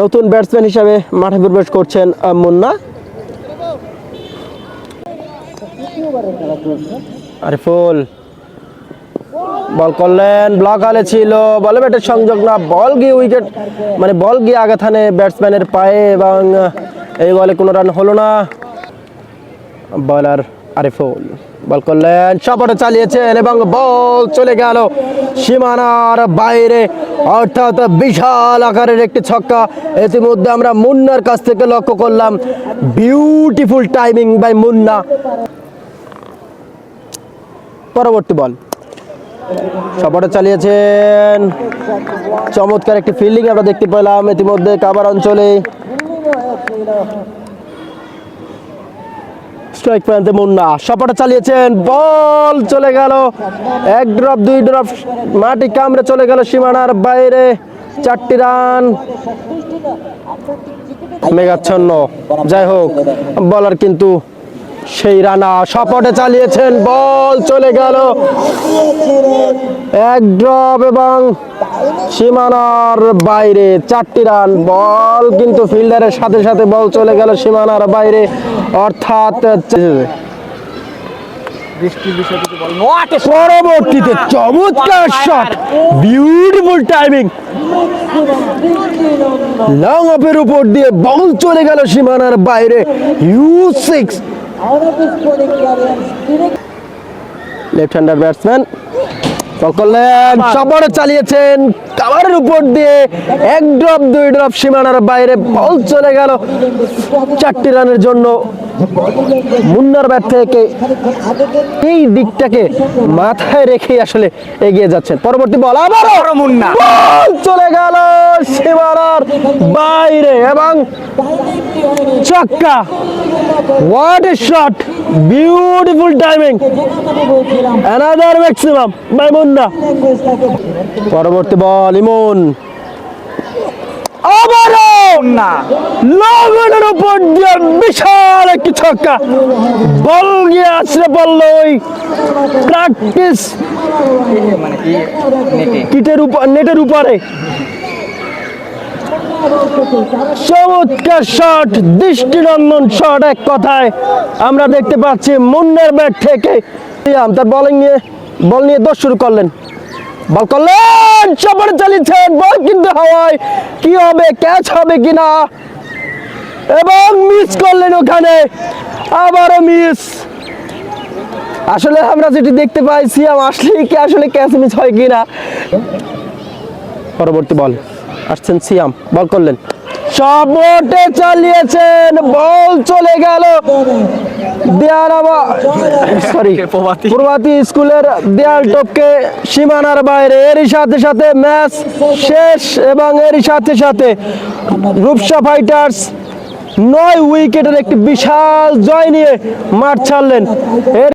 নতুন ব্যাটসম্যান হিসাবে মাঠে প্রবেশ করছেন মুন্না। আরিফুল, বল করলেন ব্লক হালে ছিল, বলে ব্যাটের সংযোগ না, বল গিয়ে উইকেট মানে বল গিয়ে আঘাত হানে ব্যাটসম্যানের পায়ে এবং এই বলে কোনো রান হলো না। বলার আরিফুল বল করলেন সপটে চালিয়েছেন এবং বল চলে গেল সীমানার বাইরে। অর্থাৎ বিশাল আকারের একটি ছক্কা। ইতিমধ্যে আমরা মুন্নার কাছ থেকে লক্ষ্য করলাম বিউটিফুল টাইমিং বাই মুন্না। পরবর্তী বল। সপটে চালিয়েছেন। চমৎকার একটি ফিল্ডিং আমরা দেখতে পেলাম। ইতিমধ্যে কাবার অঞ্চলে স্ট্রাইক প্রান্তে মুন্না। সপাটা চালিয়েছেন, বল চলে গেল। এক ড্রপ দুই ড্রপ মাটি কামড়ে চলে গেল সীমানার বাইরে। চারটি রান। মেঘাচ্ছন্ন। যাই হোক বলার কিন্তু সেই রানা সপটে চালিয়েছেন, বল চলে গেল। এক ড্রপ এবং সীমানার বাইরে চারটি রান, বল কিন্তু ফিল্ডারের সাথে সাথে বল চলে গেল সীমানার বাইরে, অর্থাৎ পরবর্তীতে চমৎকার শট বিউটিফুল টাইমিং লং অফের উপর দিয়ে বল চলে গেল সীমানার বাইরে you six left hander batsman ball করলেন সবরে চালিয়েছেন কাভারের উপর দিয়ে এক ড্রপ দুই ড্রপ সীমানার বাইরে বল চলে গেল। চারটি রানের জন্য মুন্নার ব্যাট থেকে এই দিকটাকে মাথায় রেখে আসলে এগিয়ে যাচ্ছেন। পরবর্তী বল আবারও মুন্না। চলে গেল সীমানার বাইরে এবং ছক্কা what a shot beautiful timing another maximum by Munna পরবর্তী বল ইমন। আবারও! না লগনের উপর দিয়ে বিশাল একটি ছক্কা। বল গিয়ে আসলে বলল ওই প্র্যাকটিস মানে কিটের উপর নেটের উপরে। চমৎকার শট দৃষ্টিনন্দন শট এক কথায়। আমরা দেখতে পাচ্ছি মুন্নের ব্যাট থেকে। তার বলিং নিয়ে বল নিয়ে দশ শুরু করলেন। বল করলেন, চপড়ে চালিয়েছেন বল কিন্তু হাওয়ায়। কি হবে ক্যাচ হবে কিনা? এবং মিস করলেন ওখানে। আবারও মিস আসলে আমরা যেটি দেখতে পাই, সিয়াম, আসলেই কি আসলে ক্যাচ মিস হয় কিনা? পরবর্তী বল আসছেন সিয়াম বল করলেন। সবটে চালিয়েছেন বল চলে গেল। দেয়াল সরি প্রভাতী। স্কুলের দেয়াল টপকে সীমানার বাইরে। এরই সাথে সাথে ম্যাচ শেষ এবং এরই সাথে সাথে রূপসা ফাইটার্স নয় উইকেটের একটি বিশাল জয় নিয়ে মাঠ ছাড়লেন।